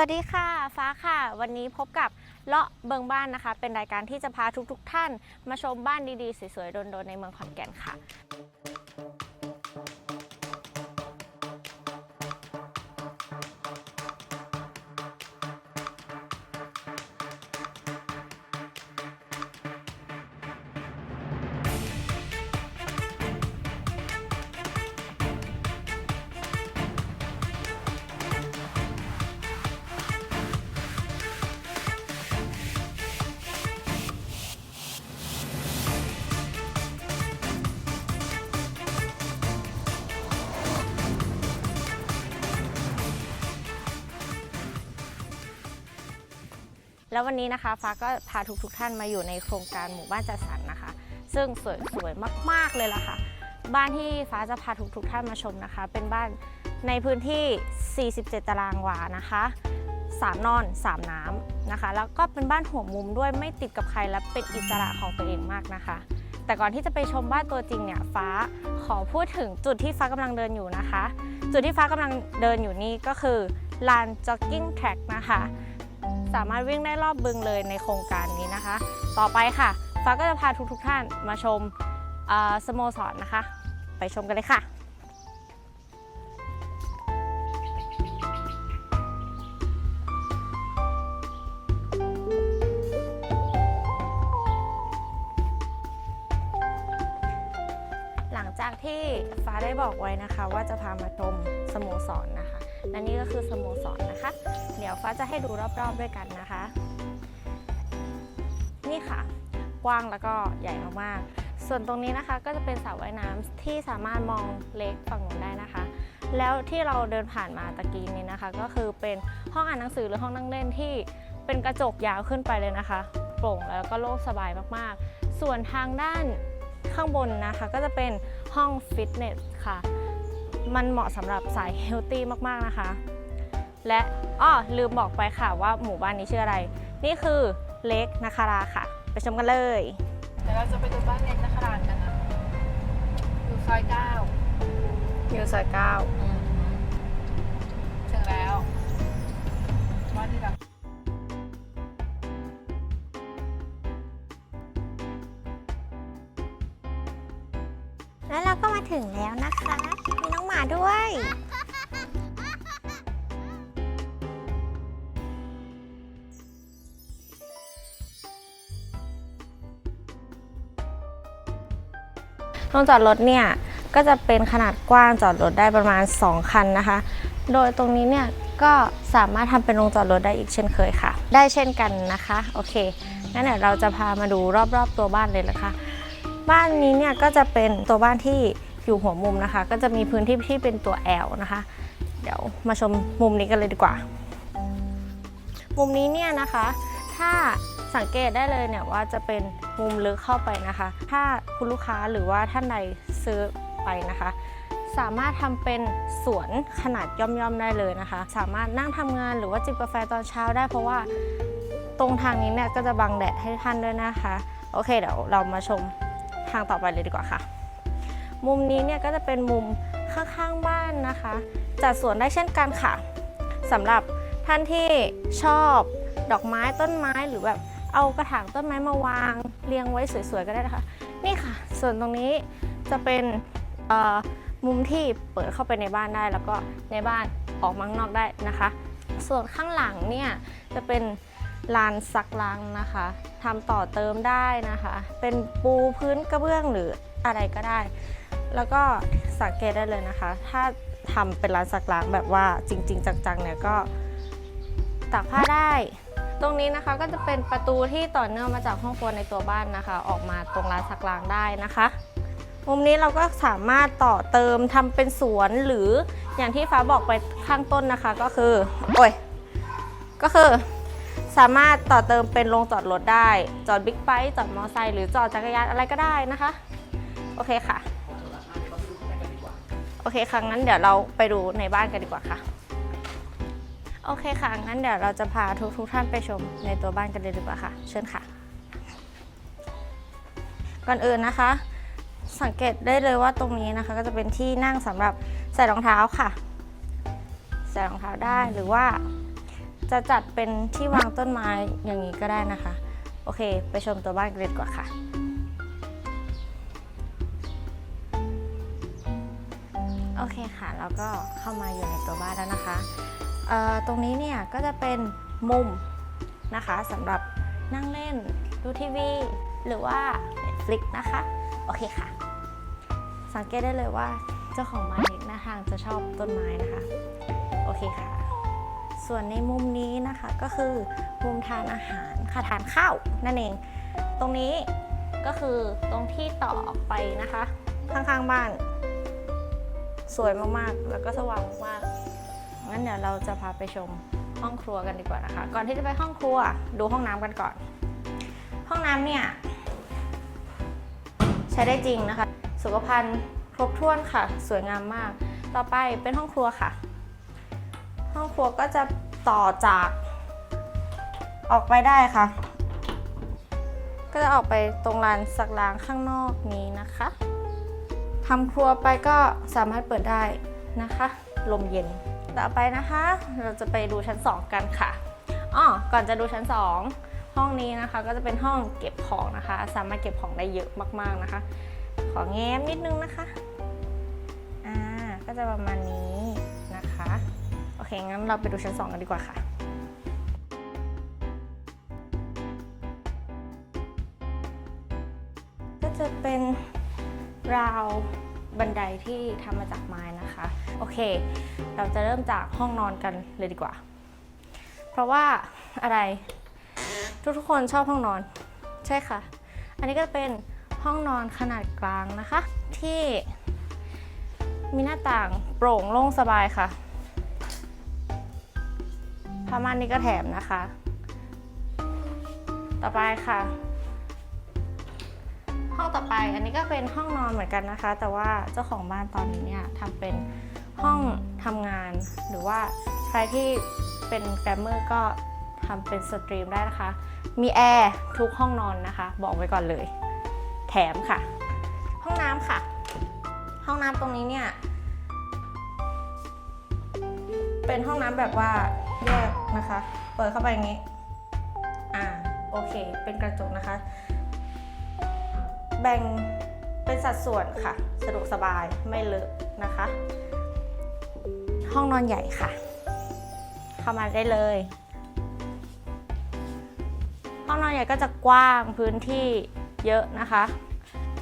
วัสดีค่ะ ฟ้าค่ะ วันนี้พบกับเลาะเบิงบ้านนะคะ เป็นรายการที่จะพาทุกๆทท่าน มาชมบ้านดีๆ สวยๆโดนๆในเมืองขอนแก่นค่ะ แล้ววันนี้นะคะฟ้าก็พาทุกๆทท่านมาอยู่ในโครงการหมู่บ้านจัดสรรนะคะ ซึ่งสวยสวยมาก ๆเลยล่ะค่ะ บ้านที่ฟ้าจะพาทุกๆทท่านมาชมนะคะ เป็นบ้านในพื้นที่ 47 ตารางวานะคะสามนอน 3 น้ำนะคะ แล้วก็เป็นบ้านหัวมุมด้วยไม่ติดกับใครและเป็นอิสระของตัวเองมากนะคะ แต่ก่อนที่จะไปชมบ้านตัวจริงเนี่ยฟ้าขอพูดถึงจุดที่ฟ้ากำลังเดินอยู่นะคะ จุดที่ฟ้ากำลังเดินอยู่นี่ก็คือลานจ็อกกิ้งแทร็กนะคะ สามารถวิ่งได้รอบบึงเลยในโครงการนี้นะคะ ต่อไปค่ะฟ้าก็จะพาทุกๆทท่านมาชมสโมสรนะคะ ไปชมกันเลยค่ะ จากที่ฟ้าได้บอกไว้นะคะ ว่าจะพามาชมสโมสรนะคะและนี่ก็คือสโมสรนะคะ เดี๋ยวฟ้าจะให้ดูรอบๆด้วยกันนะคะ นี่ค่ะ กว้างแล้วก็ใหญ่มากๆส่วนตรงนี้นะคะก็จะเป็นสระว่ายน้ำที่สามารถมองเล็กฝั่งนู้นได้นะคะ แล้วที่เราเดินผ่านมาตะกี้นี้นะคะ ก็คือเป็นห้องอ่านหนังสือหรือห้องนั่งเล่นที่เป็นกระจกยาวขึ้นไปเลยนะคะ โปร่งแล้วก็โล่งสบายมากๆ ส่วนทางด้าน ข้างบนนะคะก็จะเป็นห้องฟิตเนสค่ะ มันเหมาะสำหรับสายเฮลตี้มากๆนะคะ และอ้อลืมบอกไปค่ะว่าหมู่บ้านนี้ชื่ออะไร นี่คือเล็กนาคาราค่ะ ไปชมกันเลยเดี๋ยวเราจะไปดูบ้านเล็กนครานกันนะอยู่ซอยเก้าอยู่ซอยเก้าถึงแล้วบ้านที่แบบแล้วเรา ถึงแล้วนะคะ มีน้องหมาด้วย โรงจอดรถเนี่ย ก็จะเป็นขนาดกว้างจอดรถได้ประมาณ 2 คันนะคะ โดยตรงนี้เนี่ยก็สามารถทำเป็นโรงจอดรถได้อีกเช่นเคยค่ะ ได้เช่นกันนะคะ โอเค งั้นเดี๋ยวเราจะพามาดูรอบๆตัวบ้านเลยนะคะ บ้านนี้เนี่ยก็จะเป็นตัวบ้านที่ อยู่หัวมุมนะคะ ก็จะมีพื้นที่ที่เป็นตัว L นะคะ เดี๋ยวมาชมมุมนี้กันเลยดีกว่า มุมนี้เนี่ยนะคะ ถ้าสังเกตได้เลยเนี่ยว่าจะเป็นมุมลึกเข้าไปนะคะ ถ้าคุณลูกค้าหรือว่าท่านใดซื้อไปนะคะ สามารถทำเป็นสวนขนาดย่อมๆได้เลยนะคะ สามารถนั่งทำงานหรือว่าจิบกาแฟตอนเช้าได้ เพราะว่าตรงทางนี้เนี่ยก็จะบังแดดให้ท่านด้วยนะคะ โอเคเดี๋ยวเรามาชมทางต่อไปเลยดีกว่าค่ะ มุมนี้เนี่ยก็จะเป็นมุมข้างๆบ้านนะคะ จัดสวนได้เช่นกันค่ะสำหรับท่านที่ชอบดอกไม้ต้นไม้หรือแบบเอากระถางต้นไม้มาวางเรียงไว้สวยๆก็ได้นะคะ นี่ค่ะ ส่วนตรงนี้จะเป็นมุมที่เปิดเข้าไปในบ้านได้ แล้วก็ในบ้านออกมาข้างนอกได้นะคะ ส่วนข้างหลังเนี่ยจะเป็นลานซักล้างนะคะทำต่อเติมได้นะคะ เป็นปูพื้นกระเบื้องหรืออะไรก็ได้ แล้วก็สังเกตได้เลยนะคะ ถ้าทำเป็นร้านซักล้างแบบว่าจริง ๆ จังๆเนี่ยก็ตากผ้าได้ ตรงนี้นะคะก็จะเป็นประตูที่ต่อเนื่องมาจากห้องครัวในตัวบ้านนะคะ ออกมาตรงร้านซักล้างได้นะคะมุมนี้เราก็สามารถต่อเติมทำเป็นสวนหรืออย่างที่ฟ้าบอกไปข้างต้นนะคะก็คือโอ้ยก็คือสามารถต่อเติมเป็นโรงจอดรถได้ จอดบิ๊กไบค์จอดมอเตอร์ไซค์หรือจอดจักรยานอะไรก็ได้นะคะ โอเคค่ะ โอเคค่ะงั้นเดี๋ยวเราไปดูในบ้านกันดีกว่าค่ะ โอเคค่ะงั้นเดี๋ยวเราจะพาทุกทุกท่านไปชมในตัวบ้านกันเลยดีกว่าค่ะ เชิญค่ะ ก่อนอื่นนะคะ สังเกตได้เลยว่าตรงนี้นะคะ ก็จะเป็นที่นั่งสำหรับใส่รองเท้าค่ะ ใส่รองเท้าได้หรือว่า จะจัดเป็นที่วางต้นไม้อย่างนี้ก็ได้นะคะ โอเค ไปชมตัวบ้านกันเลยดีกว่าค่ะ โอเคค่ะ แล้วก็เข้ามาอยู่ในตัวบ้านแล้วนะคะ ตรงนี้เนี่ยก็จะเป็นมุมนะคะสำหรับนั่งเล่นดูทีวี หรือว่า Netflix นะคะ โอเคค่ะ สังเกตได้เลยว่าเจ้าของบ้านเล็กหน้าทางจะชอบต้นไม้นะคะ โอเคค่ะ ส่วนในมุมนี้นะคะก็คือมุมทานอาหารค่ะทานข้าวนั่นเอง ตรงนี้ก็คือตรงที่ต่อออกไปนะคะ ข้างๆบ้าน สวยมากๆ แล้วก็สว่างมากๆงั้นเดี๋ยวเราจะพาไปชมห้องครัวกันดีกว่านะคะ ก่อนที่จะไปห้องครัวดูห้องน้ำกันก่อน ห้องน้ำเนี่ยใช้ได้จริงนะคะ สุขภัณฑ์ครบถ้วนค่ะ สวยงามมาก ต่อไปเป็นห้องครัวค่ะ ห้องครัวก็จะต่อจากออกไปได้ค่ะ ก็จะออกไปตรงลานสักล้างข้างนอกนี้นะคะ ทำครัวไปก็สามารถเปิดได้นะคะ ลมเย็น ต่อไปนะคะ เราจะไปดูชั้น 2 กันค่ะอ๋อก่อนจะดูชั้น 2 ห้องนี้นะคะ ก็จะเป็นห้องเก็บของนะคะ สามารถเก็บของได้เยอะมากๆนะคะ ขอแง้มนิดนึงนะคะอ่าก็จะประมาณนี้นะคะ โอเค งั้นเราไปดูชั้น 2 กันดีกว่าค่ะก็จะเป็น ราวบันไดที่ทำมาจากไม้นะคะ โอเค เราจะเริ่มจากห้องนอนกันเลยดีกว่า เพราะว่าอะไร ทุกๆคนชอบห้องนอน ใช่ค่ะ อันนี้ก็เป็นห้องนอนขนาดกลางนะคะ ที่มีหน้าต่างโปร่งโล่งสบายค่ะผ้าม่านนี้ก็แถมนะคะ ต่อไปค่ะ ห้องต่อไปอันนี้ก็เป็นห้องนอนเหมือนกันนะคะ แต่ว่าเจ้าของบ้านตอนนี้เนี่ยทำเป็นห้องทำงาน หรือว่าใครที่เป็นแกรมเมอร์ก็ทำเป็นสตรีมได้นะคะ มีแอร์ทุกห้องนอนนะคะ บอกไว้ก่อนเลย แถมค่ะ ห้องน้ำค่ะ ห้องน้ำตรงนี้เนี่ย เป็นห้องน้ำแบบว่าแยกนะคะ เปิดเข้าไปอย่างนี้ อ่า โอเค เป็นกระจกนะคะ แบ่งเป็นสัดส่วนค่ะ สะดวกสบายไม่เลอะนะคะ ห้องนอนใหญ่ค่ะ เข้ามาได้เลย ห้องนอนใหญ่ก็จะกว้างพื้นที่เยอะนะคะ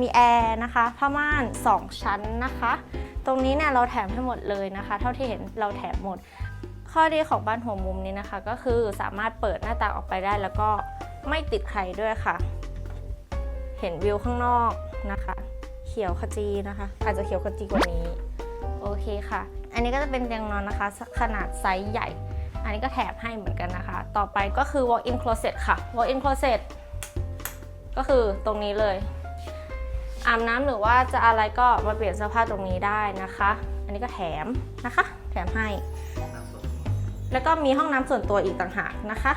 มีแอร์นะคะผ้าม่าน 2 ชั้นนะคะ ตรงนี้เนี่ยเราแถมให้หมดเลยนะคะ เท่าที่เห็นเราแถมหมด ข้อดีของบ้านหัวมุมนี้นะคะ ก็คือสามารถเปิดหน้าต่างออกไปได้แล้วก็ไม่ติดใครด้วยค่ะ เห็นวิวข้างนอกนะคะ เขียวขจีนะคะ อาจจะเขียวขจีกว่านี้โอเคค่ะ อันนี้ก็จะเป็นเตียงนอนนะคะขนาดไซส์ใหญ่ อันนี้ก็แถบให้เหมือนกันนะคะ ต่อไปก็คือ walk-in closet ค่ะ walk-in closet ก็คือตรงนี้เลยอาบน้ำหรือว่าจะอะไรก็มาเปลี่ยนเสื้อผ้าตรงนี้ได้นะคะ อันนี้ก็แถมนะคะ แถมให้ แล้วก็มีห้องน้ำส่วนตัวอีกต่างหากนะคะ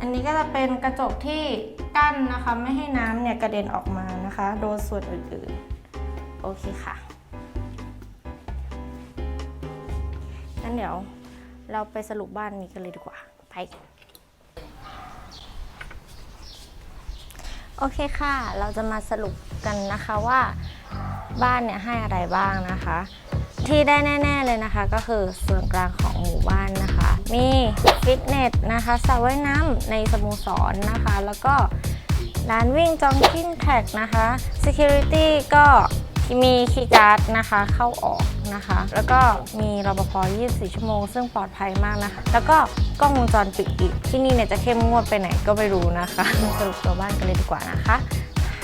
อันนี้ก็จะเป็นกระจกที่กั้นนะคะ ไม่ให้น้ำเนี่ยกระเด็นออกมานะคะ โดนส่วนอื่นๆ โอเคค่ะงั้นเดี๋ยวเราไปสรุปบ้านนี้กันเลยดีกว่า ไป โอเคค่ะ เราจะมาสรุปกันนะคะว่าบ้านเนี่ยให้อะไรบ้างนะคะ ที่ได้แน่ ๆเลยนะคะ ก็คือส่วนกลางของหมู่บ้านนะคะ มีฟิตเนสนะคะสระว่ายน้ำในสโมสรนะคะ แล้วก็ร้านวิ่งจองกิ้งแท็กนะคะ Security ก็มีคีย์การ์ดนะคะเข้าออกนะคะ แล้วก็มีรปภ 24 ชั่วโมง ซึ่งปลอดภัยมากนะคะ แล้วก็กล้องวงจรปิดอีก ที่นี่เนี่ยจะเข้มงวดไปไหนก็ไม่รู้นะคะ สรุปตัวบ้านกันเลยดีกว่านะคะ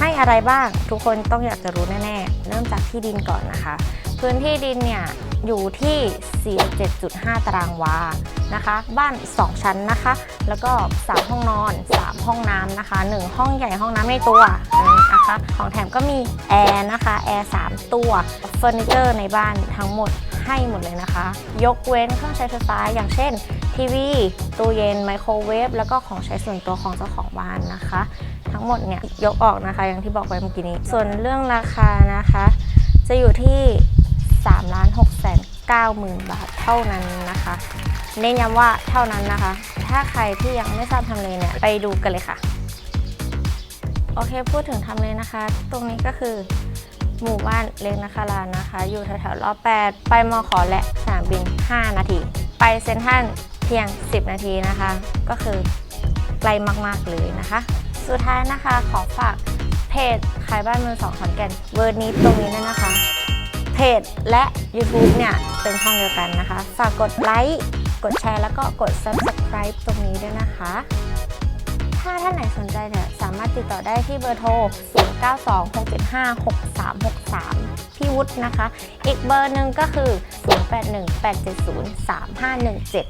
ให้อะไรบ้างทุกคนต้องอยากจะรู้แน่ๆ เริ่มจากที่ดินก่อนนะคะ พื้นที่ดินเนี่ยอยู่ที่ 47.5 ตารางวานะคะ บ้าน 2 ชั้นนะคะ แล้วก็ 3 ห้องนอน 3 ห้องน้ำนะคะ 1 ห้องใหญ่ห้องน้ำในตัวนะคะ ของแถมก็มีแอร์นะคะ แอร์ 3 ตัวเฟอร์นิเจอร์ในบ้านทั้งหมดให้หมดเลยนะคะ ยกเว้นเครื่องใช้ไฟฟ้าอย่างเช่นทีวี ตู้เย็น ไมโครเวฟ แล้วก็ของใช้ส่วนตัวของเจ้าของบ้านนะคะ ทั้งหมดเนี่ยยกออกนะคะ อย่างที่บอกไปเมื่อกี้นี้ ส่วนเรื่องราคานะคะ จะอยู่ที่3ล้าน6แสน9หมื่นบาทเท่านั้นนะคะ เน้นย้ำว่าเท่านั้นนะคะ ถ้าใครที่ยังไม่ทราบทำเลเนี่ยไปดูกันเลยค่ะ โอเคพูดถึงทำเลนะคะ ตรงนี้ก็คือหมู่บ้านเล็กนาคารานนะคะ อยู่แถวๆรอบ8ไปมอขอและสนามบิน 5 นาที ไปเซ็นทรัลเพียง 10 นาทีนะคะ ก็คือไกลมากๆเลยนะคะ สุดท้ายนะคะขอฝากเพจขายบ้านมือสองขอนแก่นเวอร์นี้ตรงนี้ด้วยนะคะ เพจและ YouTube เนี่ยเป็นช่องเดียวกันนะคะ ฝากกดไลค์ กดแชร์แล้วก็กด Subscribe ตรงนี้ด้วยนะคะ ถ้าท่านไหนสนใจเนี่ยสามารถติดต่อได้ที่เบอร์โทร 0926756363 พี่วุฒินะคะ อีกเบอร์หนึ่งก็คือ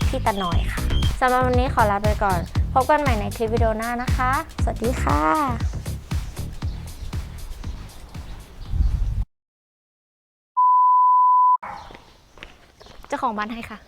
0818703517 พี่ตะนอยค่ะสำหรับวันนี้ขอลาไปก่อน พบกันใหม่ในคลิปวิดีโอหน้านะคะ สวัสดีค่ะเจ้าของบ้านให้ค่ะ